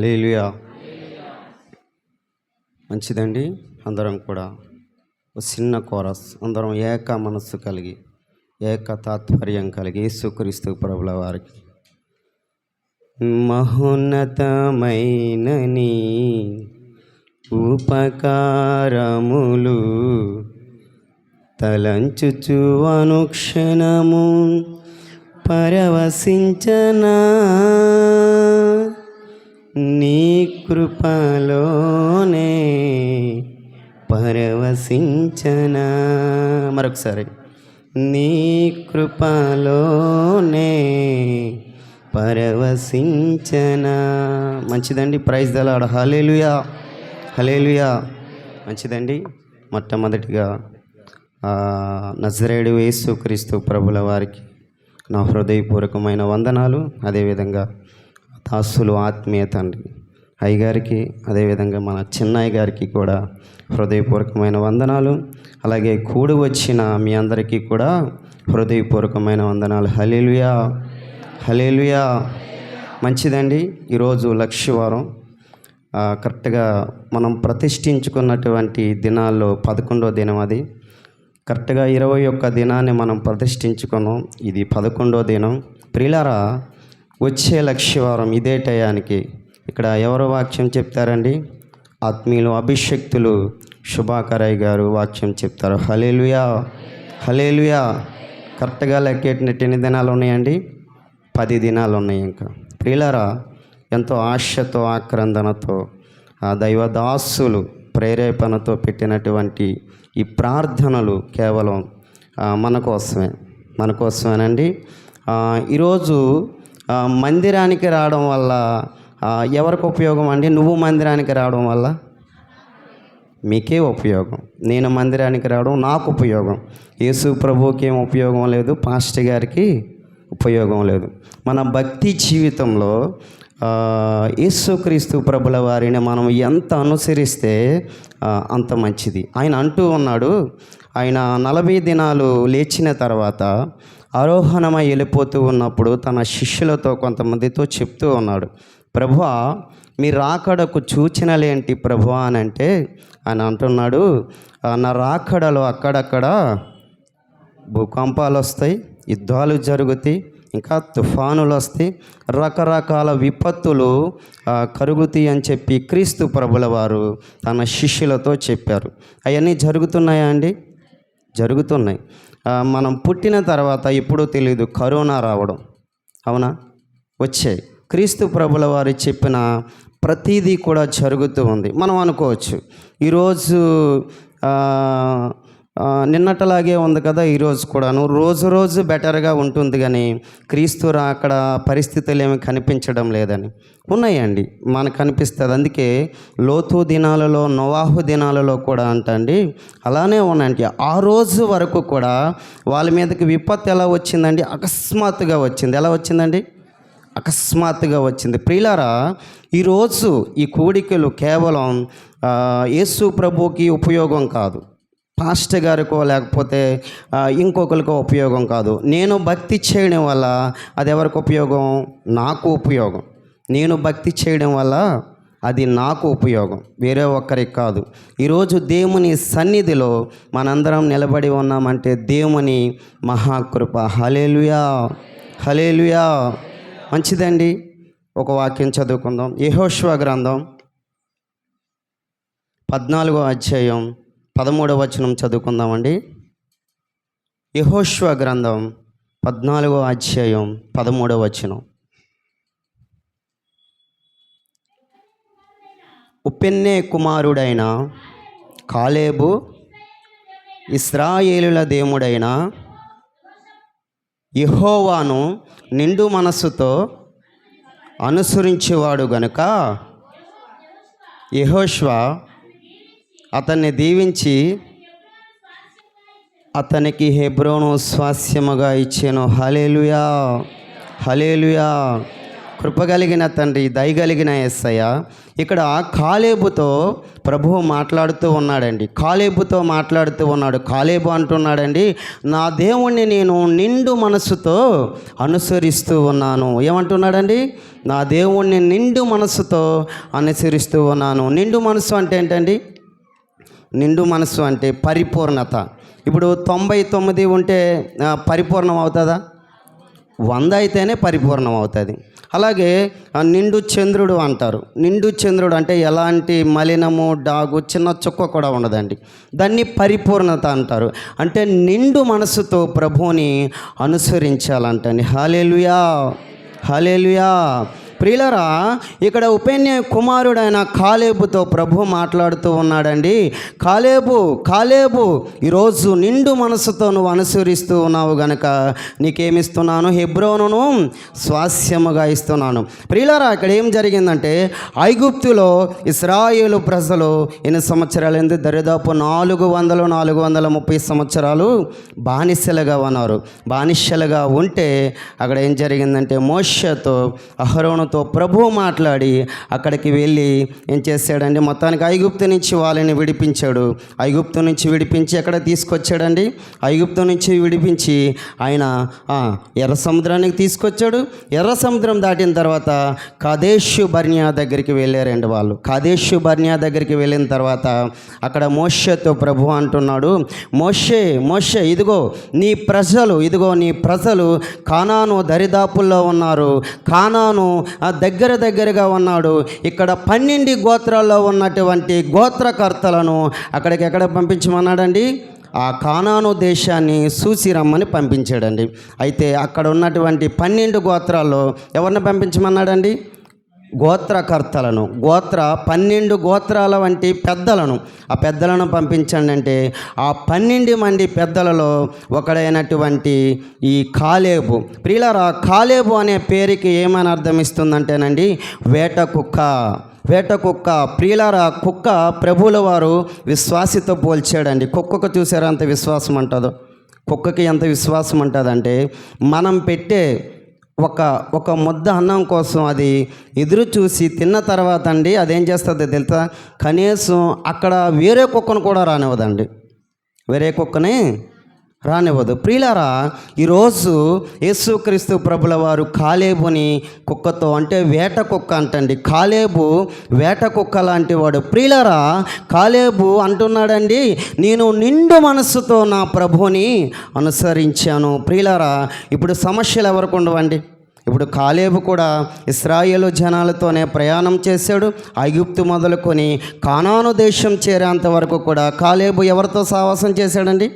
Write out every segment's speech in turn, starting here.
లేలుయా మంచిదండి? అందరం కూడా ఒక చిన్న కోరస్ అందరం ఏక మనస్సు కలిగి ఏక తాత్పర్యం కలిగి యేసుక్రీస్తు ప్రభుల వారికి. మహోన్నతమైన నీ ఉపకారములు తలంచుచు అనుక్షణము పరవశించనా కృపలోనే పరవశించనా. మరొకసారి. నీ కృపలోనే పరవశించనా. మంచిదండి ప్రైజ్ దలాడ హలేలుయా హలేలుయా మంచిదండి. మొట్టమొదటిగా నజరేడు నజరేడు యేసుక్రీస్తు ప్రభుల వారికి నా హృదయపూర్వకమైన వందనాలు. అదేవిధంగా దాసులు ఆత్మీయ తండ్రి అయ్యగారికి అదేవిధంగా మన చిన్నయ్య గారికి కూడా హృదయపూర్వకమైన వందనాలు. అలాగే కూడి వచ్చిన మీ అందరికీ కూడా హృదయపూర్వకమైన వందనాలు. హలేలుయా హలేలుయా మంచిదండి. ఈరోజు లక్ష్యవారం. కరెక్ట్గా మనం ప్రతిష్ఠించుకున్నటువంటి దినాల్లో పదకొండో దినం అది. కరెక్ట్గా ఇరవై ఒక్క దినాన్ని మనం ప్రతిష్ఠించుకున్నాం. ఇది పదకొండో దినం. ప్రిలారా వచ్చే లక్ష్యవారం ఇదే టయానికి ఇక్కడ ఎవరు వాక్యం చెప్తారండి? ఆత్మీయులు అభిషక్తులు శుభాకరయ్య గారు వాక్యం చెప్తారు. హలేలుయా హలేలుయా కరెక్ట్గా లెక్కేటినట్టు ఎన్ని దినాలు ఉన్నాయండి? పది దినాలు ఉన్నాయి ఇంకా. ప్రియులారా ఎంతో ఆశతో ఆక్రందనతో ఆ దైవదాసులు ప్రేరేపణతో పెట్టినటువంటి ఈ ప్రార్థనలు కేవలం మన కోసమే. మన కోసమేనండి. ఈరోజు మందిరానికి రావడం వల్ల ఎవరికి ఉపయోగం అండి? నువ్వు మందిరానికి రావడం వల్ల? మీకే ఉపయోగం. నేను మందిరానికి రావడం నాకు ఉపయోగం. యేసు ప్రభుకి ఏం ఉపయోగం లేదు పాస్టర్ గారికి ఉపయోగం లేదు. మన భక్తి జీవితంలో యేసుక్రీస్తు ప్రభుల వారిని మనం ఎంత అనుసరిస్తే అంత మంచిది. ఆయన అంటూ ఉన్నాడు ఆయన నలభై దినాలు లేచిన తర్వాత ఆరోహణమై వెళ్ళిపోతూ ఉన్నప్పుడు తన శిష్యులతో కొంతమందితో చెప్తూ ఉన్నాడు. ప్రభు మీ రాకడకు సూచనలేంటి ప్రభు అని అంటే ఆయన అంటున్నాడు నా రాకడలో అక్కడక్కడ భూకంపాలు వస్తాయి యుద్ధాలు జరుగుతాయి ఇంకా తుఫానులు వస్తాయి రకరకాల విపత్తులు కరుగుతాయి అని చెప్పి క్రీస్తు ప్రభుల వారు తన శిష్యులతో చెప్పారు. అవన్నీ జరుగుతున్నాయా అండి? జరుగుతున్నాయి. మనం పుట్టిన తర్వాత ఎప్పుడూ తెలియదు కరోనా రావడం. అవునా? వచ్చాయి. క్రీస్తు ప్రభుల వారు చెప్పిన ప్రతిదీ కూడా జరుగుతూ ఉంది. మనం అనుకోవచ్చు. ఈరోజు నిన్నటలాగే ఉంది కదా ఈరోజు కూడాను. రోజు రోజు బెటర్గా ఉంటుంది కానీ క్రీస్తు అక్కడ పరిస్థితులు ఏమి కనిపించడం లేదని. ఉన్నాయండి. మనకు కనిపిస్తుంది అందుకే లోతు దినాలలో నోవాహు దినాలలో కూడా అంటండి అలానే ఉన్నాయండి. ఆ రోజు వరకు కూడా వాళ్ళ మీదకి విపత్తు ఎలా వచ్చిందండి? అకస్మాత్తుగా వచ్చింది. ఎలా వచ్చిందండి? అకస్మాత్తుగా వచ్చింది. ప్రియులారా ఈరోజు ఈ కోడికలు కేవలం యేసు ప్రభుకి ఉపయోగం కాదు. పాస్టర్ గారికో లేకపోతే ఇంకొకరికో ఉపయోగం కాదు. నేను భక్తి చేయడం వల్ల అది ఎవరికి ఉపయోగం? నాకు ఉపయోగం. నేను భక్తి చేయడం వల్ల అది నాకు ఉపయోగం. వేరే ఒక్కరికి కాదు. ఈరోజు దేవుని సన్నిధిలో మనందరం నిలబడి ఉన్నామంటే దేవుని మహాకృప. హలేలుయా హలేలుయా మంచిదండి. ఒక వాక్యం చదువుకుందాం. యహోష్వ గ్రంథం పద్నాలుగో అధ్యాయం పదమూడవ వచనం చదువుకుందామండి. యహోష్వ గ్రంథం పద్నాలుగో అధ్యాయం పదమూడవ వచనం. ఉపెన్నే కుమారుడైన కాలేబు ఇస్రాయేలుల దేవుడైన ఇహోవాను నిండు మనస్సుతో అనుసరించేవాడు గనుక యహోష్వ అతన్ని దీవించి అతనికి హెబ్రోను స్వాస్యముగా ఇచ్చాను. హలేలుయా హలేలుయా కృపగలిగిన తండ్రి దయగలిగిన ఎస్సయ్య ఇక్కడ కాలేబుతో ప్రభువు మాట్లాడుతూ ఉన్నాడండి. కాలేబుతో మాట్లాడుతూ ఉన్నాడు. కాలేబు అంటున్నాడండి నా దేవుణ్ణి నేను నిండు మనసుతో అనుసరిస్తూ ఉన్నాను. ఏమంటున్నాడండి నా దేవుణ్ణి నిండు మనసుతో అనుసరిస్తూ ఉన్నాను. నిండు మనసు అంటే ఏంటండి? నిండు మనసు అంటే పరిపూర్ణత. ఇప్పుడు తొంభై తొమ్మిది ఉంటే పరిపూర్ణం అవుతుందా? వంద అయితేనే పరిపూర్ణం అవుతుంది. అలాగే నిండు చంద్రుడు అంటారు. నిండు చంద్రుడు అంటే ఎలాంటి మలినము డాగు చిన్న చుక్క కూడా ఉండదండి. దాన్ని పరిపూర్ణత అంటారు. అంటే నిండు మనసుతో ప్రభువుని అనుసరించాలంటండి. హాలేలుయా హాలేలుయా ప్రియులరా ఇక్కడ ఉపేన్య కుమారుడైన కాలేబుతో ప్రభు మాట్లాడుతూ ఉన్నాడండి. కాలేబు కాలేబు ఈరోజు నిండు మనసుతో నువ్వు అనుసరిస్తూ ఉన్నావు గనక నీకేమిస్తున్నాను? హెబ్రోనును స్వాస్యముగా ఇస్తున్నాను. ప్రియులరా ఇక్కడ ఏం జరిగిందంటే ఐగుప్తులో ఇస్రాయేలు ప్రజలు ఎన్ని సంవత్సరాలు ఏంది దరిదాపు నాలుగు వందలు నాలుగు వందల ముప్పై సంవత్సరాలు బానిసలుగా ఉన్నారు. బానిసలుగా ఉంటే అక్కడ ఏం జరిగిందంటే మోషతో అహరోనుతో ప్రభు మాట్లాడి అక్కడికి వెళ్ళి ఏం చేశాడండి? మొత్తానికి ఐగుప్తు నుంచి వాళ్ళని విడిపించాడు. ఐగుప్తు నుంచి విడిపించి ఎక్కడ తీసుకొచ్చాడండి? ఐగుప్తు నుంచి విడిపించి ఆయన ఎర్ర సముద్రానికి తీసుకొచ్చాడు. ఎర్ర సముద్రం దాటిన తర్వాత కదేశు బర్నియా దగ్గరికి వెళ్ళారండి వాళ్ళు. కదేశు బర్నియా దగ్గరికి వెళ్ళిన తర్వాత అక్కడ మోషతో ప్రభు అంటున్నాడు మోషే మోషే ఇదిగో నీ ప్రజలు ఇదిగో నీ ప్రజలు కానాను దరిదాపుల్లో ఉన్నారు. కానాను దగ్గర దగ్గరగా ఉన్నాడు. ఇక్కడ పన్నెండు గోత్రాల్లో ఉన్నటువంటి గోత్రకర్తలను అక్కడికి ఎక్కడ పంపించమన్నాడండి? ఆ కానాను దేశాన్ని చూసి రమ్మని పంపించాడండి. అయితే అక్కడ ఉన్నటువంటి పన్నెండు గోత్రాల్లో ఎవరిని పంపించమన్నాడండి? గోత్రకర్తలను గోత్ర పన్నెండు గోత్రాల వంటి పెద్దలను. ఆ పెద్దలను పంపించండి అంటే ఆ పన్నెండు మంది పెద్దలలో ఒకడైనటువంటి ఈ కాలేబు. ప్రియులరా కాలేబు అనే పేరుకి ఏమని అర్థం ఇస్తుందంటేనండి వేట కుక్క. వేట కుక్క. ప్రియులారా కుక్క ప్రభువుల వారు విశ్వాసితో పోల్చాడండి. కుక్కకు చూసారా అంత విశ్వాసం ఉంటుందో? కుక్కకి ఎంత విశ్వాసం ఉంటుందంటే మనం పెట్టే ఒక ఒక ముద్ద అన్నం కోసం అది ఎదురు చూసి తిన్న తర్వాత అండి అదేం చేస్తుంది తెలుసా? కనీసం అక్కడ వేరే కుక్కను కూడా రానివ్వదండి. వేరే కుక్కని రానివ్వదు. ప్రియులారా ఈరోజు యేసుక్రీస్తు ప్రభుల వారు కాలేబుని కుక్కతో అంటే వేట కుక్క అంటండి. కాలేబు వేట కుక్క లాంటి వాడు. ప్రియులారా కాలేబు అంటున్నాడండి నేను నిండు మనస్సుతో నా ప్రభుని అనుసరించాను. ప్రియులారా ఇప్పుడు సమస్యలు ఎవరికి ఉండవండి? ఇప్పుడు కాలేబు కూడా ఇస్రాయేలు జనాలతోనే ప్రయాణం చేశాడు. ఐగుప్తు మొదలుకొని కానాను దేశం చేరేంత వరకు కూడా కాలేబు ఎవరితో సావాసం చేశాడండి?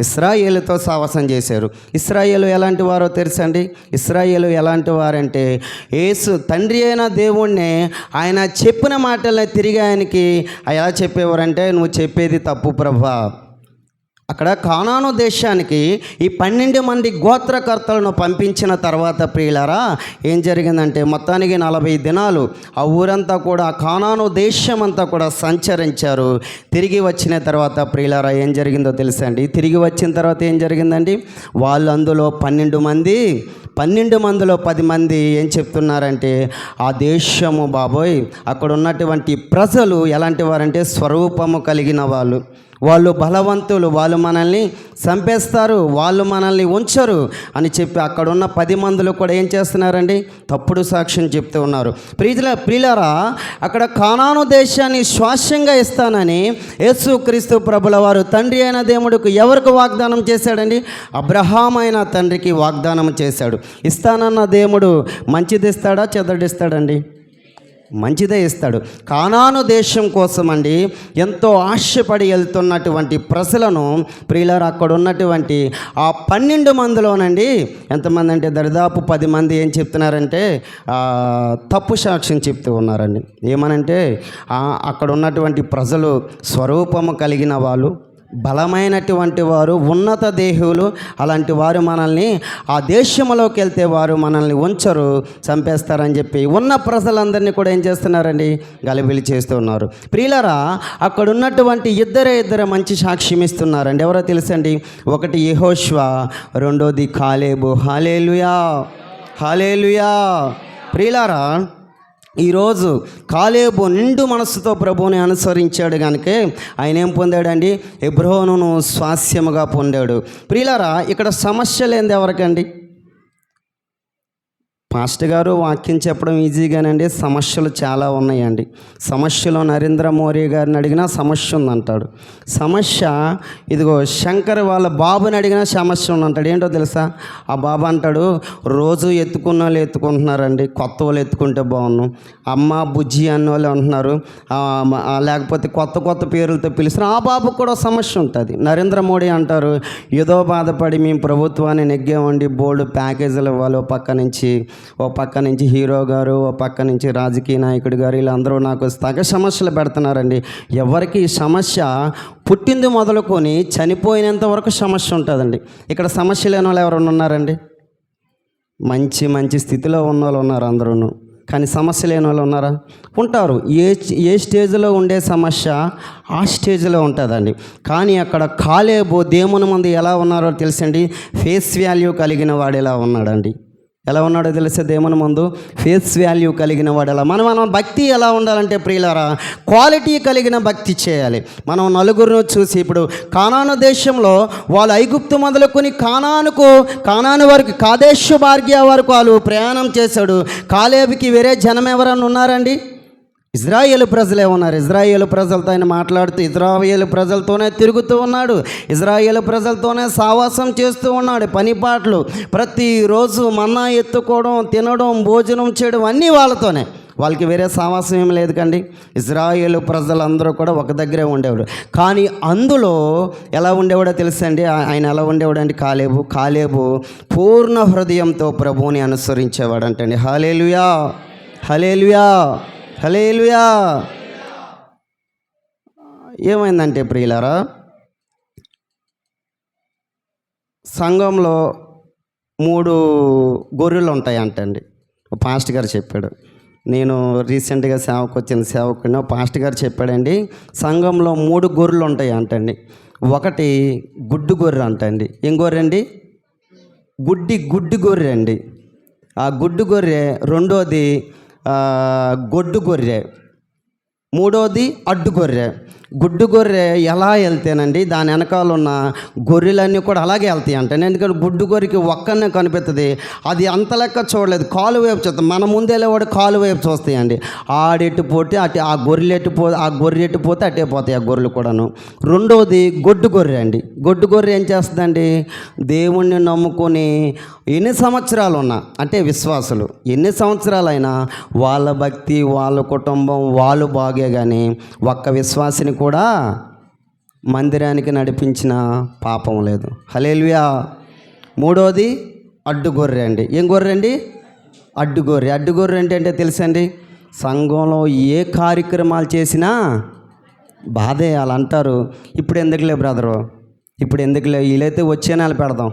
ఇస్రాయేలుతో సావాసం చేశారు. ఇస్రాయేలు ఎలాంటి వారో తెలుసండి? ఇస్రాయేలు ఎలాంటి వారంటే యేసు తండ్రి అయిన దేవుణ్ణి ఆయన చెప్పిన మాటలను తిరిగి ఆయనకి ఎలా చెప్పేవారంటే నువ్వు చెప్పేది తప్పు ప్రభా. అక్కడ కానాను దేశానికి ఈ పన్నెండు మంది గోత్రకర్తలను పంపించిన తర్వాత ప్రియులారా ఏం జరిగిందంటే మొత్తానికి నలభై దినాలు ఆ ఊరంతా కూడా కానాను దేశం అంతా కూడా సంచరించారు. తిరిగి వచ్చిన తర్వాత ప్రియులరా ఏం జరిగిందో తెలుసా అండి తిరిగి వచ్చిన తర్వాత ఏం జరిగిందండి? వాళ్ళు అందులో పన్నెండు మంది పన్నెండు మందిలో పది మంది ఏం చెప్తున్నారంటే ఆ దేశము బాబోయ్ అక్కడ ఉన్నటువంటి ప్రజలు ఎలాంటి వారంటే స్వరూపము కలిగిన వాళ్ళు. వాళ్ళు బలవంతులు వాళ్ళు మనల్ని చంపేస్తారు వాళ్ళు మనల్ని ఉంచరు అని చెప్పి అక్కడ ఉన్న పది మందులు కూడా ఏం చేస్తున్నారండి? తప్పుడు సాక్ష్యం చెప్తూ ఉన్నారు. ప్రియుల ప్రియులరా అక్కడ కానాను దేశాన్ని స్వాస్యంగా ఇస్తానని యేసు క్రీస్తు ప్రభుల వారు తండ్రి అయిన దేవుడికి ఎవరికి వాగ్దానం చేశాడండి? అబ్రహాం అయిన తండ్రికి వాగ్దానం చేశాడు. ఇస్తానన్న దేవుడు మంచిది ఇస్తాడా చెదడిస్తాడండి మంచిదే ఇస్తాడు. కానాను దేశం కోసం అండి ఎంతో ఆశపడి వెళ్తున్నటువంటి ప్రజలను ప్రియులారు అక్కడ ఉన్నటువంటి ఆ పన్నెండు మందిలోనండి ఎంతమంది అంటే దరిదాపు పది మంది ఏం చెప్తున్నారంటే తప్పు సాక్ష్యం చెప్తూ ఉన్నారండి. ఏమనంటే అక్కడ ఉన్నటువంటి ప్రజలు స్వరూపము కలిగిన వాళ్ళు బలమైనటువంటి వారు ఉన్నత దేహులు అలాంటి వారు మనల్ని ఆ దేశంలోకి వెళ్తే వారు మనల్ని ఉంచరు చంపేస్తారని చెప్పి ఉన్న ప్రజలందరినీ కూడా ఏం చేస్తున్నారండి? గలిబిలి చేస్తున్నారు ప్రియులరా అక్కడ ఉన్నటువంటి ఇద్దరే ఇద్దరు మంచి సాక్ష్యం ఇస్తున్నారండి. ఎవరో తెలుసండి? ఒకటి యహోష్వ రెండోది కాలేబు. హాలేలుయా హాలేలుయా ప్రియులారా ఈరోజు కాలేబు నిండు మనస్సుతో ప్రభువుని అనుసరించాడు కనుక ఆయన ఏం పొందాడండి? ఎబ్రోనును స్వాస్యముగా పొందాడు. ప్రియులారా ఇక్కడ సమస్య లేనిది ఎవరికండి? పాస్టర్ గారు వాక్యం చెప్పడం ఈజీగానండి. సమస్యలు చాలా ఉన్నాయండి. సమస్యలో నరేంద్ర మోడీ గారిని అడిగినా సమస్య ఉందంటాడు. సమస్య ఇదిగో శంకర్ వాళ్ళ బాబుని అడిగినా సమస్య ఉందంటాడు. ఏంటో తెలుసా? ఆ బాబు అంటాడు రోజు ఎత్తుకున్న వాళ్ళు ఎత్తుకుంటున్నారండి. కొత్త వాళ్ళు ఎత్తుకుంటే బాగున్నాం అమ్మ బుజ్జి అన్న వాళ్ళు అంటున్నారు. లేకపోతే కొత్త కొత్త పేర్లతో పిలుస్తున్నారు. ఆ బాబుకు కూడా సమస్య ఉంటుంది. నరేంద్ర మోడీ అంటారు ఏదో బాధపడి మేము ప్రభుత్వాన్ని నెగ్గామండి. బోర్డు ప్యాకేజీలు ఇవ్వాలి పక్క నుంచి. ఓ పక్క నుంచి హీరో గారు ఓ పక్క నుంచి రాజకీయ నాయకుడు గారు వీళ్ళందరూ నాకు తగ సమస్యలు పెడుతున్నారండి. ఎవరికి సమస్య పుట్టింది మొదలుకొని చనిపోయినంత వరకు సమస్య ఉంటుందండి. ఇక్కడ సమస్య లేని వాళ్ళు ఎవరైనా ఉన్నారండి? మంచి మంచి స్థితిలో ఉన్న వాళ్ళు ఉన్నారు అందరూ కానీ సమస్య లేని వాళ్ళు ఉన్నారా? ఉంటారు. ఏ ఏ స్టేజ్లో ఉండే సమస్య ఆ స్టేజ్లో ఉంటుందండి. కానీ అక్కడ కాలేబో దేవుని ముందు ఎలా ఉన్నారో తెలుసండి? ఫేస్ వాల్యూ కలిగిన వాడు ఎలా ఉన్నాడండి? ఎలా ఉన్నాడో తెలిసే దేవుని ముందు ఫేస్ వాల్యూ కలిగిన వాడు ఎలా మనం మనం భక్తి ఎలా ఉండాలంటే ప్రియులారా క్వాలిటీ కలిగిన భక్తి చేయాలి. మనం నలుగురిని చూసి ఇప్పుడు కానాను దేశంలో వాళ్ళు ఐగుప్తు మొదలుకొని కానానుకు కానాను వరకు కాదేశ భార్గ్య వరకు వాళ్ళు ప్రయాణం చేశాడు. కాలేబికి వేరే జనం ఎవరన్నా ఉన్నారండి? ఇజ్రాయేల్ ప్రజలే ఉన్నారు. ఇజ్రాయేల్ ప్రజలతో ఆయన మాట్లాడుతూ ఇజ్రాయేల్ ప్రజలతోనే తిరుగుతూ ఉన్నాడు. ఇజ్రాయేల్ ప్రజలతోనే సావాసం చేస్తూ ఉన్నాడు. పని పాటలు ప్రతిరోజు మన్నా ఎత్తుకోవడం తినడం భోజనం చేయడం అన్నీ వాళ్ళతోనే. వాళ్ళకి వేరే సావాసం ఏం లేదు కండి. ఇజ్రాయేల్ ప్రజలందరూ కూడా ఒక దగ్గరే ఉండేవాడు కానీ అందులో ఎలా ఉండేవాడో తెలుసండి? ఆయన ఎలా ఉండేవాడు అంటే కాలేబు కాలేబు పూర్ణ హృదయంతో ప్రభువుని అనుసరించేవాడు అంటండి హలేలుయా హలేలుయా హలేలుయా ఏమైందంటే ప్రియులారా సంఘంలో మూడు గొర్రెలు ఉంటాయంటండి. పాస్ట్ గారు చెప్పాడు. నేను రీసెంట్గా సేవకు వచ్చిన సేవకుని ఒక పాస్ట్ గారు చెప్పాడండి సంఘంలో మూడు గొర్రెలు ఉంటాయి అంటండి ఒకటి గుడ్డు గొర్రె అంటండి. ఏం గొర్రె అండి? గుడ్డి గుడ్డి గొర్రె అండి. ఆ గుడ్డు గొర్రె రెండోది గొడ్డు గొర్రె. మూడోది అడ్డు గొర్రె గుడ్డు గొర్రె ఎలా వెళ్తేనండి దాని వెనకాల ఉన్న గొర్రెలన్నీ కూడా అలాగే వెళ్తాయి అంటే ఎందుకంటే గుడ్డు గొర్రెకి ఒక్కనే కనిపిస్తుంది అది అంత లెక్క చూడలేదు. కాలు వైపు చూస్తాం మన ముందేలేవాడు కాలు వైపు చూస్తాయండి. ఆడెట్టు పోతే అటు ఆ గొర్రెలు ఎట్టు పో ఆ గొర్రె ఎట్టు పోతే అట్టే పోతాయి ఆ గొర్రెలు కూడాను. రెండోది గొడ్డు గొర్రె అండి. గొడ్డు గొర్రె ఏం చేస్తుందండి? దేవుణ్ణి నమ్ముకొని ఎన్ని సంవత్సరాలు ఉన్నా అంటే విశ్వాసులు ఎన్ని సంవత్సరాలైనా వాళ్ళ భక్తి వాళ్ళ కుటుంబం వాళ్ళు బాగే కానీ ఒక్క విశ్వాసిని కూడా మందిరానికి నడిపించిన పాపం లేదు. హలేలుయా మూడోది అడ్డు గొర్రె అండి. ఏం గొర్రె అండి? అడ్డు గొర్రె అడ్డు గొర్రె అంటే అంటే తెలుసండి? సంఘంలో ఏ కార్యక్రమాలు చేసినా బాధే వాళ్ళు అంటారు ఇప్పుడు ఎందుకులే బ్రదరు? ఇప్పుడు ఎందుకులే? వీలైతే వచ్చే నెల పెడదాం.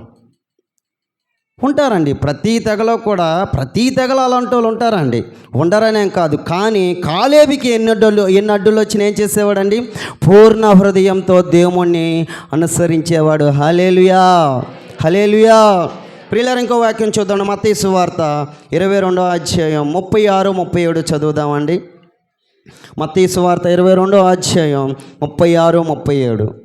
ఉంటారండి. ప్రతి తెగలో కూడా ప్రతి తెగలో అలాంటి వాళ్ళు ఉంటారండి. ఉండరనేం కాదు. కానీ కాలేబికి ఎన్ని అడ్డులు ఎన్ని అడ్డులు వచ్చినా ఏం చేసేవాడండి. పూర్ణ హృదయంతో దేవుణ్ణి అనుసరించేవాడు. హలేలుయా హలేలుయా ప్రియులారు ఇంకో వాక్యం చూద్దాం. మతీసు వార్త ఇరవై రెండో అధ్యాయం ముప్పై ఆరు ముప్పై ఏడు చదువుదామండి. మత్తయి వార్త ఇరవై రెండో అధ్యాయం ముప్పై ఆరు ముప్పై ఏడు.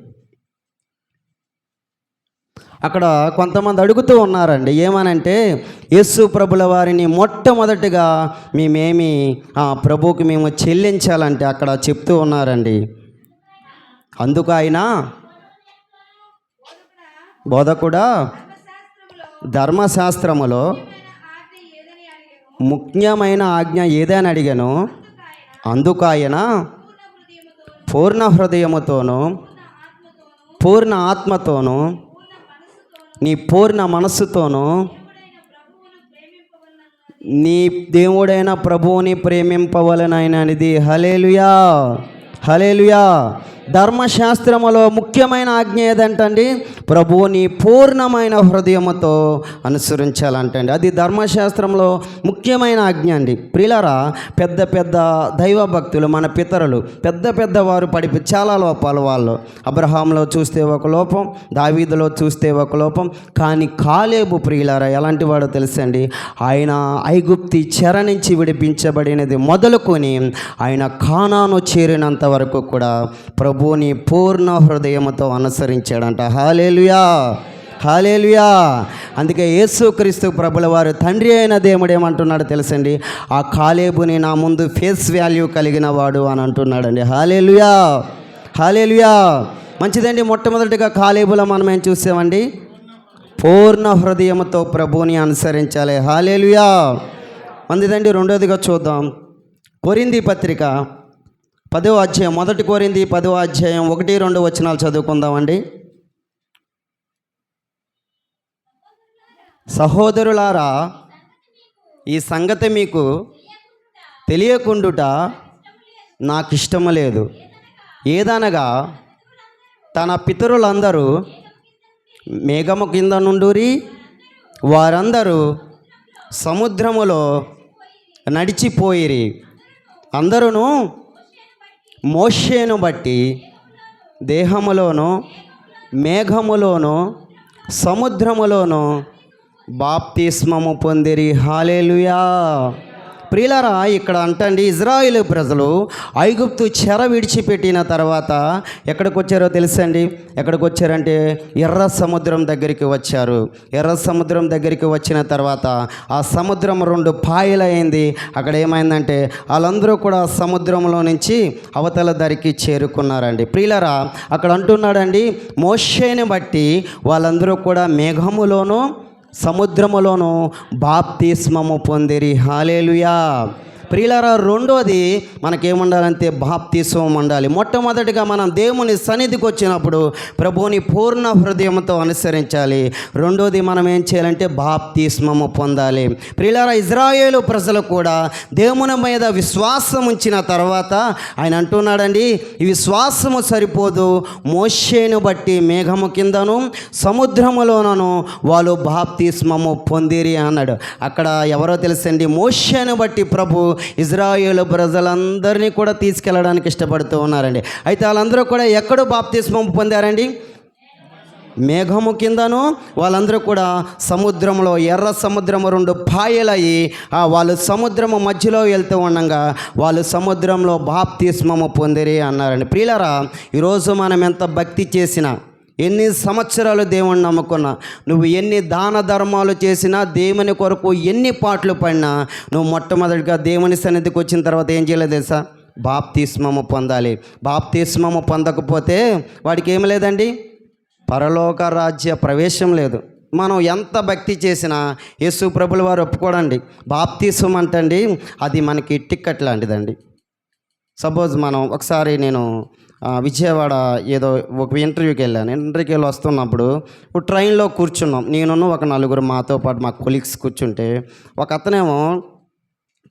అక్కడ కొంతమంది అడుగుతూ ఉన్నారండి ఏమనంటే యేసు ప్రభుల వారిని మొట్టమొదటిగా మేమేమి ఆ ప్రభువుకి మేము చెల్లించాలంటే అక్కడ చెప్తూ ఉన్నారండి. అందుకు ఆయన బోధకుడా ధర్మశాస్త్రములో ముఖ్యమైన ఆజ్ఞ ఏదని అడిగాను. అందుకు ఆయన పూర్ణ హృదయముతోనూ పూర్ణ ఆత్మతోనూ నీ పూర్ణ మనస్సుతోనూ నీ దేవుడైన ప్రభువుని ప్రేమింపవలనైనది హలేలుయా హలేలుయా ధర్మశాస్త్రములో ముఖ్యమైన ఆజ్ఞ ఏదంటండి? ప్రభువుని పూర్ణమైన హృదయముతో అనుసరించాలంటండి. అది ధర్మశాస్త్రంలో ముఖ్యమైన ఆజ్ఞ అండి. ప్రిలరా పెద్ద పెద్ద దైవ భక్తులు మన పితరులు పెద్ద పెద్ద వారు పడిపి చాలా లోపాలు వాళ్ళు. అబ్రహాంలో చూస్తే ఒక లోపం దావీదులో చూస్తే ఒక లోపం కానీ కాలేబు ప్రియులారా ఎలాంటి వాడో తెలుసండి? ఆయన ఐగుప్తి చెర నుంచి విడిపించబడినది మొదలుకొని ఆయన ఖానాను చేరినంత వరకు కూడా ప్రభువుని పూర్ణ హృదయంతో అనుసరించాడంట. హాలేలుయా హాలేలుయా అందుకే యేసుక్రీస్తు ప్రభుల వారు తండ్రి అయిన దేవుడు ఏమంటున్నాడు తెలుసండి? ఆ కాలేబుని నా ముందు ఫేస్ వాల్యూ కలిగిన వాడు అని అంటున్నాడండి. హాలేలుయా హాలేలుయా మంచిదండి మొట్టమొదటిగా కాలేబులో మనం ఏం చూసామండి? పూర్ణ హృదయంతో ప్రభువుని అనుసరించాలి. హాలేలుయా మంచిదండి రెండోదిగా చూద్దాం. కొరింది పత్రిక పదో అధ్యాయం మొదటి కోరింది పదో అధ్యాయం ఒకటి రెండు వచనాలు చదువుకుందామండి. సహోదరులారా ఈ సంగతి మీకు తెలియకుండుట నాకు ఇష్టము లేదు. ఏదనగా తన పితరులందరూ మేఘము కింద నుండురి వారందరూ సముద్రములో నడిచిపోయిరి. అందరూ మోషేను బట్టి దేహములోను మేఘములోను సముద్రములోను బాప్తిస్మము పొందిరి. హాలేలుయా. ప్రియులరా ఇక్కడ అంటండి ఇజ్రాయిల్ ప్రజలు ఐగుప్తు చెర విడిచిపెట్టిన తర్వాత ఎక్కడికి వచ్చారో తెలుసండి? ఎక్కడికి వచ్చారంటే ఎర్ర సముద్రం దగ్గరికి వచ్చారు. ఎర్ర సముద్రం దగ్గరికి వచ్చిన తర్వాత ఆ సముద్రం రెండు పాయలైంది. అక్కడ ఏమైందంటే వాళ్ళందరూ కూడా సముద్రంలో నుంచి అవతల దరికి చేరుకున్నారండి. ప్రియులరా అక్కడ అంటున్నాడండి మోషేని బట్టి వాళ్ళందరూ కూడా మేఘములోనూ సముద్రములోను బాప్తిస్మము పొందిరి. హాలేలుయా ప్రియులారా రెండోది మనకేముండాలంటే బాప్తీసం ఉండాలి. మొట్టమొదటిగా మనం దేవుని సన్నిధికి వచ్చినప్పుడు ప్రభువుని పూర్ణ హృదయంతో అనుసరించాలి. రెండోది మనం ఏం చేయాలంటే బాప్తీస్మము పొందాలి. ప్రియులారా ఇజ్రాయేలు ప్రజలు కూడా దేవుని మీద విశ్వాసం ఉంచిన తర్వాత ఆయన అంటున్నాడండి ఈ విశ్వాసము సరిపోదు. మోషేను బట్టి మేఘము కిందను సముద్రములోనను వాళ్ళు బాప్తీస్మము పొందిరి అన్నాడు. అక్కడ ఎవరో తెలుసండి మోషేను బట్టి ప్రభు ఇజ్రాయేల్ ప్రజలందరినీ కూడా తీసుకెళ్ళడానికి ఇష్టపడుతూ ఉన్నారండి. అయితే వాళ్ళందరూ కూడా ఎక్కడ బాప్తిస్మం పొందారండి? మేఘము కిందను వాళ్ళందరూ కూడా సముద్రంలో ఎర్ర సముద్రము రెండు పాయలయ్యి వాళ్ళు సముద్రము మధ్యలో వెళ్తూ ఉండగా వాళ్ళు సముద్రంలో బాప్తిస్మము పొందిరి అన్నారండి. ప్రియులరా ఈరోజు మనం ఎంత భక్తి చేసినా ఎన్ని సంవత్సరాలు దేవుణ్ణి నమ్ముకున్నా నువ్వు ఎన్ని దాన ధర్మాలు చేసినా దేవుని కొరకు ఎన్ని పాటలు పడినా నువ్వు మొట్టమొదటిగా దేవుని సన్నిధికి వచ్చిన తర్వాత ఏం చేయలేదు తెలుసా? బాప్తిస్మము పొందాలి. బాప్తిస్మము పొందకపోతే వాడికి ఏమి లేదండి? పరలోక రాజ్య ప్రవేశం లేదు. మనం ఎంత భక్తి చేసినా యేసు ప్రభుల వారు ఒప్పుకోడండి. బాప్తిస్మం అంటండి అది మనకి టిక్కెట్ లాంటిదండి. సపోజ్ మనం ఒకసారి నేను విజయవాడ ఏదో ఒక ఇంటర్వ్యూకి వెళ్ళాను. ఇంటర్వ్యూకి వెళ్ళి వస్తున్నప్పుడు ఇప్పుడు ట్రైన్లో కూర్చున్నాం. నేను ఒక నలుగురు మాతో పాటు మా కొలీగ్స్ కూర్చుంటే ఒక అతనేమో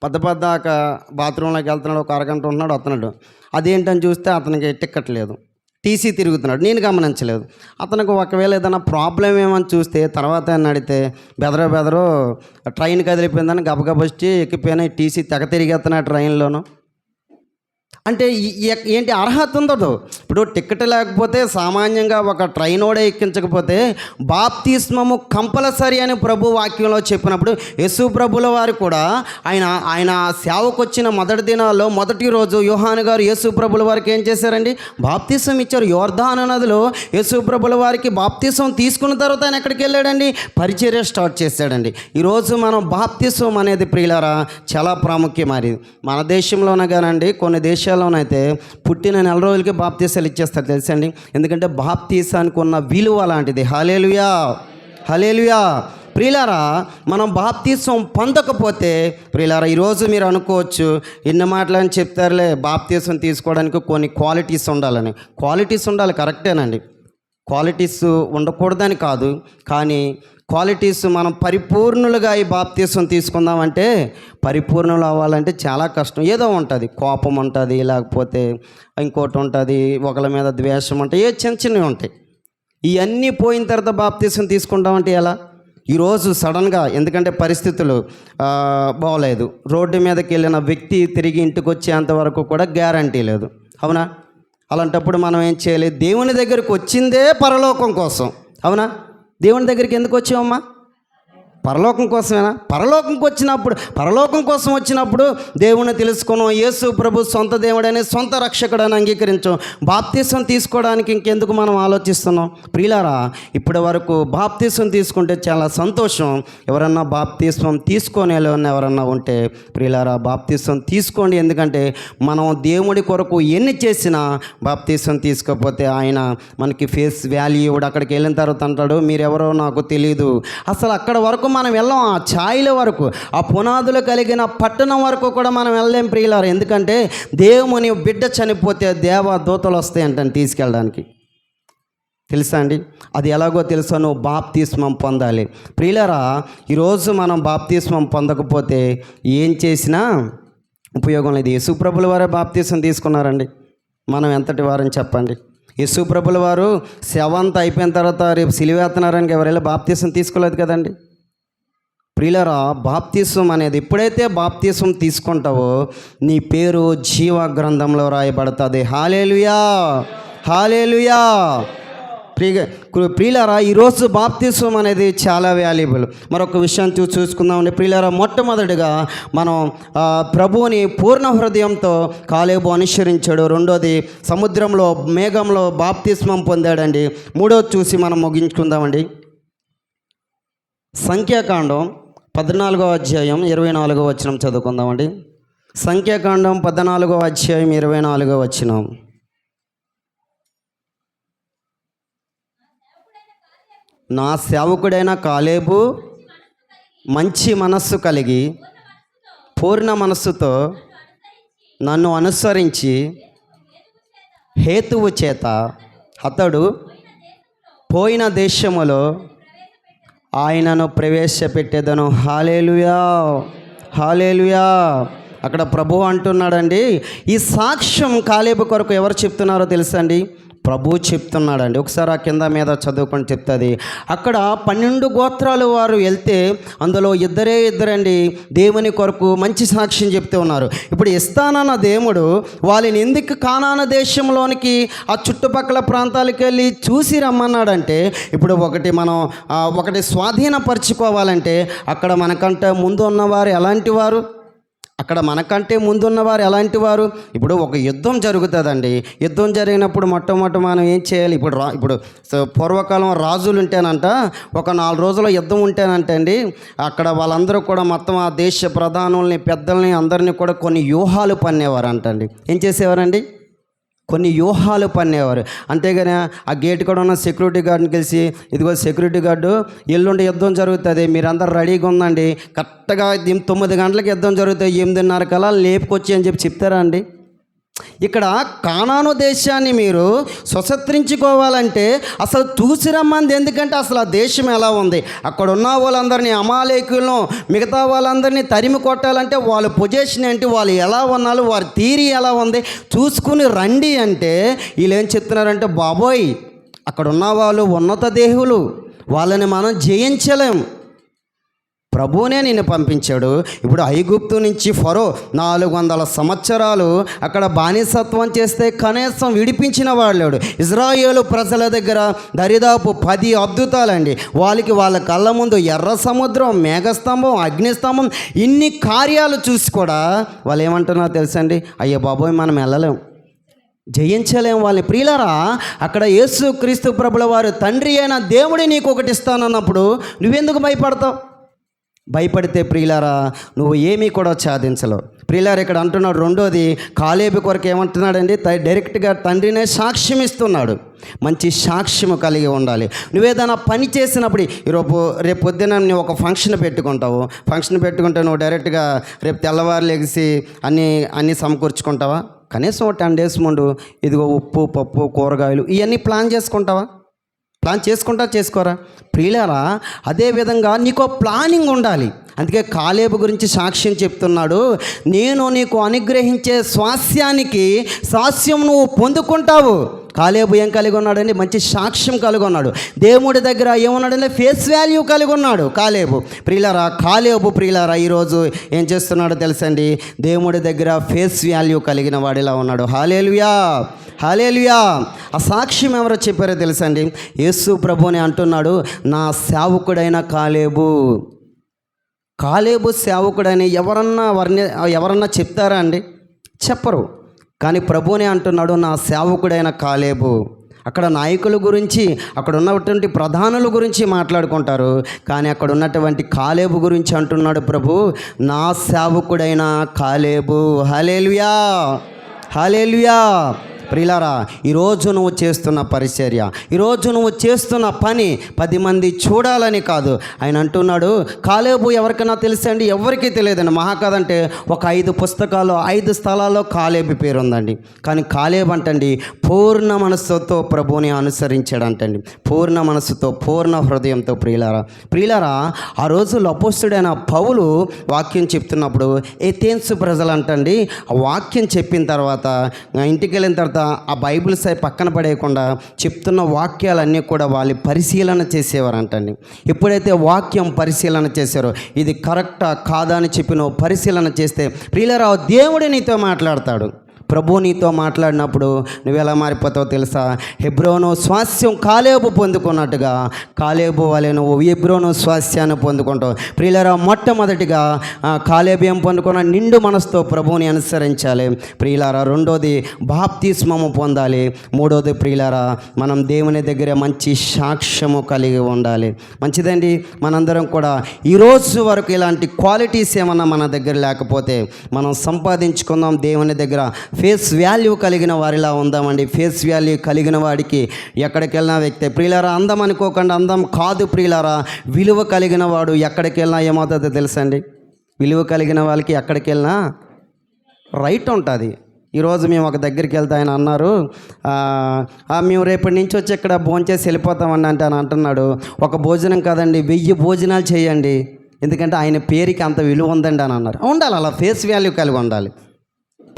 పెద్ద ఒక బాత్రూంలోకి వెళ్తున్నాడు ఒక అరగంట ఉంటున్నాడు వస్తున్నాడు. అదేంటని చూస్తే అతనికి టిక్కెట్ లేదు టీసీ తిరుగుతున్నాడు. నేను గమనించలేదు. అతనికి ఒకవేళ ఏదైనా ప్రాబ్లం ఏమని చూస్తే తర్వాత ఆయన అడిగితే బెదరో బెదరో ట్రైన్ కదిలిపోయిందని గబగబొచ్చి ఎక్కిపోయినా టీసీ తెగ తిరిగేస్తున్నాడు ట్రైన్లోనూ. అంటే ఏంటి అర్హత ఉండదు. ఇప్పుడు టికెట్ లేకపోతే సామాన్యంగా ఒక ట్రైన్ ఓడే ఎక్కించకపోతే బాప్తిస్మము కంపల్సరీ అని ప్రభు వాక్యంలో చెప్పినప్పుడు యశు ప్రభుల వారు కూడా ఆయన ఆయన సేవకు వచ్చిన మొదటి దినాల్లో మొదటి రోజు యోహాను గారు యేసు ప్రభుల వారికి ఏం చేశారండి? బాప్తిసం ఇచ్చారు. యోర్ధాన నదిలో యేసు ప్రభుల వారికి బాప్తిసం తీసుకున్న తర్వాత ఆయన ఎక్కడికి వెళ్ళాడండి? పరిచర్య స్టార్ట్ చేశాడండి. ఈరోజు మనం బాప్తిసం అనేది ప్రియులరా చాలా ప్రాముఖ్యమైనది. మన దేశంలోనే కానండి కొన్ని దేశాలు దేశాల్లోనైతే పుట్టిన నెల రోజులకే బాప్తీసాలు ఇచ్చేస్తారు తెలుసండి ఎందుకంటే బాప్తీసానికి ఉన్న విలువ లాంటిది. హలేలుయా హలేలుయా ప్రియులారా మనం బాప్తీసం పొందకపోతే ప్రియులారా ఈరోజు మీరు అనుకోవచ్చు ఎన్ని మాటలని చెప్తారులే బాప్తీసం తీసుకోవడానికి కొన్ని క్వాలిటీస్ ఉండాలని. క్వాలిటీస్ ఉండాలి కరెక్టేనండి. క్వాలిటీస్ ఉండకూడదని కాదు కానీ క్వాలిటీస్ మనం పరిపూర్ణులుగా ఈ బాప్తీసం తీసుకుందామంటే పరిపూర్ణులు అవ్వాలంటే చాలా కష్టం. ఏదో ఉంటుంది. కోపం ఉంటుంది లేకపోతే ఇంకోటి ఉంటుంది ఒకళ్ళ మీద ద్వేషం ఉంటాయి ఏ చిన్న చిన్నవి ఉంటాయి. ఇవన్నీ పోయిన తర్వాత బాప్తీసం తీసుకుంటామంటే ఎలా? ఈరోజు సడన్గా ఎందుకంటే పరిస్థితులు ఆ, బాగోలేదు. రోడ్డు మీదకి వెళ్ళిన వ్యక్తి తిరిగి ఇంటికి వచ్చేంత వరకు కూడా గ్యారంటీ లేదు. అవునా? అలాంటప్పుడు మనం ఏం చేయాలి? దేవుని దగ్గరికి వచ్చిందే పరలోకం కోసం. అవునా? దేవుని దగ్గరికి ఎందుకు వచ్చావమ్మా? పరలోకం కోసమేనా? పరలోకంకి వచ్చినప్పుడు పరలోకం కోసం వచ్చినప్పుడు దేవుణ్ణి తెలుసుకున్నాం యేసు ప్రభు సొంత దేవుడని సొంత రక్షకుడని అంగీకరించాం. బాప్తీసం తీసుకోవడానికి ఇంకెందుకు మనం ఆలోచిస్తున్నాం? ప్రియులారా ఇప్పటి వరకు బాప్తీసం తీసుకుంటే చాలా సంతోషం. ఎవరన్నా బాప్తీసం తీసుకొని వెళ్ళని ఎవరన్నా ఉంటే ప్రియులారా బాప్తీసం తీసుకోండి. ఎందుకంటే మనం దేవుడి కొరకు ఎన్ని చేసినా బాప్తీసం తీసుకోకపోతే ఆయన మనకి ఫేస్ వాల్యూ ఇవ్వడు అక్కడికి వెళ్ళిన తర్వాత అంటాడు మీరెవరో నాకు తెలియదు అసలు అక్కడ వరకు మనం వెళ్ళాం ఆ ఛాయల వరకు ఆ పునాదులు కలిగిన పట్టణం వరకు కూడా మనం వెళ్ళలేం ప్రియులారు. ఎందుకంటే దేవుని బిడ్డ చనిపోతే దేవ దూతలు వస్తాయంటని తీసుకెళ్ళడానికి. తెలుసా అండి? అది ఎలాగో తెలుసా నువ్వు బాప్తిస్మం పొందాలి. ప్రియులరా ఈరోజు మనం బాప్తిస్మం పొందకపోతే ఏం చేసినా ఉపయోగం లేదు. యేసుప్రభుల వారే బాప్తీసం తీసుకున్నారండి. మనం ఎంతటి వారని చెప్పండి. యేసుప్రభుల వారు సెవెంత్ అయిపోయిన తర్వాత రేపు సిలివేస్తున్నారని ఎవరైనా బాప్తీసం తీసుకోలేదు కదండి? ప్రియులరా బాప్తీసం అనేది ఎప్పుడైతే బాప్తీసం తీసుకుంటావో నీ పేరు జీవ గ్రంథంలో రాయబడుతుంది. హాలేలుయా హాలేలుయా ప్రియ ప్రియులరా ఈరోజు బాప్తిసం అనేది చాలా వాల్యుబుల్ మరొక విషయం చూ చూసుకుందామండి. ప్రియులరా మొట్టమొదటిగా మనం ప్రభువుని పూర్ణ హృదయంతో కాలేబు అనుసరించాడు. రెండోది సముద్రంలో మేఘంలో బాప్తిస్మం పొందాడండి. మూడోది చూసి మనం ముగించుకుందామండి. సంఖ్యాకాండం. పద్నాలుగో అధ్యాయం ఇరవై నాలుగో వచనం చదువుకుందామండి. సంఖ్యాకాండం పద్నాలుగో అధ్యాయం ఇరవై నాలుగో వచనం. నా సేవకుడైన కాలేబు మంచి మనస్సు కలిగి పూర్ణ మనస్సుతో నన్ను అనుసరించి హేతువు చేత అతడు పోయిన దేశములో ఆయనను ప్రవేశపెట్టేదను. హాలేలుయా హాలేలుయా అక్కడ ప్రభు అంటున్నాడండి ఈ సాక్ష్యం కాలేబు కొరకు ఎవరు చెప్తున్నారో తెలుసా అండి ప్రభు చెప్తున్నాడండి ఒకసారి ఆ కింద మీద చదువుకొని చెప్తుంది అక్కడ పన్నెండు గోత్రాలు వారు వెళ్తే అందులో ఇద్దరే ఇద్దరండి దేవుని కొరకు మంచి సాక్ష్యం చెప్తూ ఉన్నారు. ఇప్పుడు ఇస్తానన్న దేవుడు వాళ్ళని ఎందుకు కానాన దేశంలోనికి ఆ చుట్టుపక్కల ప్రాంతాలకు వెళ్ళి చూసి రమ్మన్నాడంటే ఇప్పుడు ఒకటి మనం ఒకటి స్వాధీనపరచుకోవాలంటే అక్కడ మనకంటే ముందు ఉన్నవారు ఎలాంటి వారు? అక్కడ మనకంటే ముందున్నవారు ఎలాంటి వారు? ఇప్పుడు ఒక యుద్ధం జరుగుతుందండి. యుద్ధం జరిగినప్పుడు మొట్టమొదటి మనం ఏం చేయాలి? ఇప్పుడు రా ఇప్పుడు సో పూర్వకాలం రాజులు ఉంటేనంట ఒక నాలుగు రోజుల యుద్ధం ఉంటేనంటే అండి అక్కడ వాళ్ళందరూ కూడా మొత్తం ఆ దేశ ప్రధానుల్ని పెద్దల్ని అందరినీ కూడా కొన్ని వ్యూహాలు పన్నేవారు అంటండి ఏం చేసేవారండి? కొన్ని వ్యూహాలు పన్నేవారు. అంతేగాని ఆ గేట్ కూడా ఉన్న సెక్యూరిటీ గార్డుని కలిసి ఇదిగో సెక్యూరిటీ గార్డు ఎల్లుండి యుద్ధం జరుగుతుంది మీరందరూ రెడీగా ఉందండి కరెక్ట్గా తొమ్మిది గంటలకు యుద్ధం జరుగుతుంది ఎనిమిదిన్నర కల్లా లేపుకొచ్చి అని చెప్పి చెప్తారా అండి? ఇక్కడ కానాను దేశాన్ని మీరు స్వసత్రించుకోవాలంటే అసలు తూసిరమ్మంది ఎందుకంటే అసలు ఆ దేశం ఎలా ఉంది? అక్కడ ఉన్న వాళ్ళందరినీ అమాలేకులను మిగతా వాళ్ళందరినీ తరిమి కొట్టాలంటే వాళ్ళ పొజిషన్ ఏంటి? వాళ్ళు ఎలా ఉన్నారు? వారి తీరి ఎలా ఉంది? చూసుకుని రండి అంటే వీళ్ళు ఏం చెప్తున్నారంటే బాబోయ్ అక్కడ ఉన్న వాళ్ళు ఉన్నత దేహులు. వాళ్ళని మనం జయించలేం. ప్రభువునే నిన్ను పంపించాడు. ఇప్పుడు ఐగుప్తు నుంచి ఫరో నాలుగు వందల సంవత్సరాలు అక్కడ బానిసత్వం చేస్తే కనీసం విడిపించిన వాళ్ళాడు ఇజ్రాయేలు ప్రజల దగ్గర దరిదాపు పది అద్భుతాలండి. వాళ్ళకి వాళ్ళ కళ్ళ ముందు ఎర్ర సముద్రం మేఘస్తంభం అగ్నిస్తంభం ఇన్ని కార్యాలు చూసి కూడా వాళ్ళు ఏమంటున్నారో తెలుసండి? అయ్యో బాబోయ్ మనం వెళ్ళలేం. జయించలేం వాళ్ళని. ప్రియులరా అక్కడ యేసు క్రీస్తు ప్రభుల వారు తండ్రి అయిన దేవుడి నీకు ఒకటి ఇస్తానన్నప్పుడు నువ్వెందుకు భయపడతావు? భయపడితే ప్రియులారా నువ్వు ఏమీ కూడా సాధించలేవు. ప్రియులారా ఇక్కడ అంటున్నాడు రెండోది కాలేబి కొరకు ఏమంటున్నాడండి డైరెక్ట్గా తండ్రినే సాక్ష్యం ఇస్తున్నాడు మంచి సాక్ష్యము కలిగి ఉండాలి. నువ్వేదైనా పని చేసినప్పుడు రేపు రేపు పొద్దున నువ్వు ఒక ఫంక్షన్ పెట్టుకుంటావు. ఫంక్షన్ పెట్టుకుంటే నువ్వు డైరెక్ట్గా రేపు తెల్లవారు లెగిసి అన్నీ అన్నీ సమకూర్చుకుంటావా? కనీసం ఒక టెన్ డేస్ ముందు ఇదిగో ఉప్పు పప్పు కూరగాయలు ఇవన్నీ ప్లాన్ చేసుకుంటావా? ప్లాన్ చేసుకుంటా చేసుకోరా? ప్రియులారా అదేవిధంగా నీకు ప్లానింగ్ ఉండాలి. అందుకే కాలేబు గురించి సాక్ష్యం చెప్తున్నాడు. నేను నీకు అనుగ్రహించే స్వాస్యానికి సాస్యం నువ్వు పొందుకుంటావు. కాలేబు ఏం కలిగి ఉన్నాడండి? మంచి సాక్ష్యం కలిగి ఉన్నాడు. దేవుడి దగ్గర ఏమున్నాడంటే ఫేస్ వాల్యూ కలిగి ఉన్నాడు కాలేబు. ప్రియులరా కాలేబు ప్రియులరా ఈరోజు ఏం చేస్తున్నాడో తెలుసండి? దేవుడి దగ్గర ఫేస్ వాల్యూ కలిగిన వాడిలా ఉన్నాడు. హాలేలుయా హాలేలుయా ఆ సాక్ష్యం ఎవరో చెప్పారో తెలుసండి? యేసు ప్రభుని అంటున్నాడు నా సేవకుడైన కాలేబు. కాలేబు సేవకుడని ఎవరన్నా వర్ణ ఎవరన్నా చెప్తారా అండి? చెప్పరు. కానీ ప్రభుని అంటున్నాడు నా సేవకుడైన కాలేబు. అక్కడ నాయకుల గురించి అక్కడ ఉన్నటువంటి ప్రధానుల గురించి మాట్లాడుకుంటారు కానీ అక్కడ ఉన్నటువంటి కాలేబు గురించి అంటున్నాడు ప్రభు నా సేవకుడైన కాలేబు. హలేలుయా హలేలుయా ప్రిలారా ఈరోజు నువ్వు చేస్తున్న పరిచర్య ఈరోజు నువ్వు చేస్తున్న పని పది మంది చూడాలని కాదు. ఆయన అంటున్నాడు కాలేబు ఎవరికైనా తెలుసండి ఎవరికీ తెలియదండి. మహాకథ అంటే ఒక ఐదు పుస్తకాలు ఐదు స్థలాల్లో కాలేబు పేరు ఉందండి కానీ కాలేబు అంటండి పూర్ణ మనస్సుతో ప్రభుని అనుసరించాడంటండి. పూర్ణ మనస్సుతో పూర్ణ హృదయంతో ప్రియులారా ప్రియులారా ఆ రోజు అపోస్తుడైన పౌలు వాక్యం చెప్తున్నప్పుడు ఎథేన్స్ ప్రజలు అంటండి వాక్యం చెప్పిన తర్వాత ఇంటికి వెళ్ళిన తర్వాత ఆ బైబిల్ సై పక్కన పడేయకుండా చెప్తున్న వాక్యాలన్నీ కూడా వాళ్ళు పరిశీలన చేసేవారంటండి. ఎప్పుడైతే వాక్యం పరిశీలన చేశారో ఇది కరెక్టా కాదా అని చెప్పి నువ్వు పరిశీలన చేస్తే ప్రియులరావు దేవుడు నీతో మాట్లాడతాడు. ప్రభు నీతో మాట్లాడినప్పుడు నువ్వు ఎలా మారిపోతావో తెలుసా? హెబ్రోను స్వాస్యం కాలేబు పొందుకున్నట్టుగా కాలేబు వలె నువ్వు హెబ్రోను స్వాస్యాన్ని పొందుకుంటావు. ప్రియులరా మొట్టమొదటిగా కాలేబు ఏం పొందుకున్న నిండు మనసుతో ప్రభువుని అనుసరించాలి. ప్రియులారా రెండోది బాప్తిస్మము పొందాలి. మూడోది ప్రియులారా మనం దేవుని దగ్గర మంచి సాక్ష్యము కలిగి ఉండాలి. మంచిదండి మనందరం కూడా ఈరోజు వరకు ఇలాంటి క్వాలిటీస్ ఏమన్నా మన దగ్గర లేకపోతే మనం సంపాదించుకుందాం దేవుని దగ్గర ఫేస్ వాల్యూ కలిగిన వారిలా ఉందామండి. ఫేస్ వాల్యూ కలిగిన వాడికి ఎక్కడికి వెళ్ళినా వ్యక్తి ప్రియులారా అందం అనుకోకుండా. అందం కాదు ప్రియులారా. విలువ కలిగిన వాడు ఎక్కడికి వెళ్ళినా ఏమవుతుందో తెలుసండి? విలువ కలిగిన వాళ్ళకి ఎక్కడికి వెళ్ళినా రైట్ ఉంటుంది. ఈరోజు మేము ఒక దగ్గరికి వెళ్తా ఆయన అన్నారు మేము రేపటి నుంచి వచ్చి ఇక్కడ భోంచేసి వెళ్ళిపోతామండి అంటే అని అంటున్నాడు. ఒక భోజనం కాదండి వెయ్యి భోజనాలు చేయండి. ఎందుకంటే ఆయన పేరుకి అంత విలువ ఉందండి అని అన్నారు. ఉండాలి అలా. ఫేస్ వాల్యూ కలిగి ఉండాలి.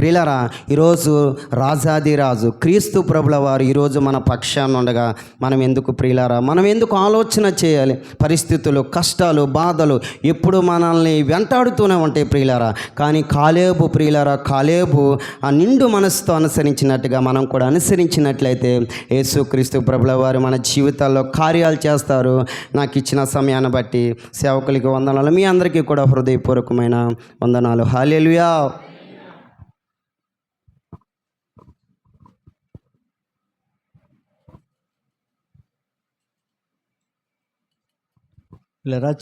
ప్రియులరా ఈరోజు రాజాదిరాజు క్రీస్తు ప్రభుల వారు ఈరోజు మన పక్షాన్ని ఉండగా మనం ఎందుకు ప్రియులారా మనం ఎందుకు ఆలోచన చేయాలి? పరిస్థితులు కష్టాలు బాధలు ఎప్పుడు మనల్ని వెంటాడుతూనే ఉంటాయి ప్రియులారా. కానీ కాలేబు ప్రియులారా కాలేబు ఆ నిండు మనసుతో అనుసరించినట్టుగా మనం కూడా అనుసరించినట్లయితే యేసుక్రీస్తు ప్రభుల వారు మన జీవితాల్లో కార్యాలు చేస్తారు. నాకు ఇచ్చిన సమయాన్ని బట్టి సేవకులకి వందనాలు. మీ అందరికీ కూడా హృదయపూర్వకమైన వందనాలు. హాలేలుయా એટલે રાજ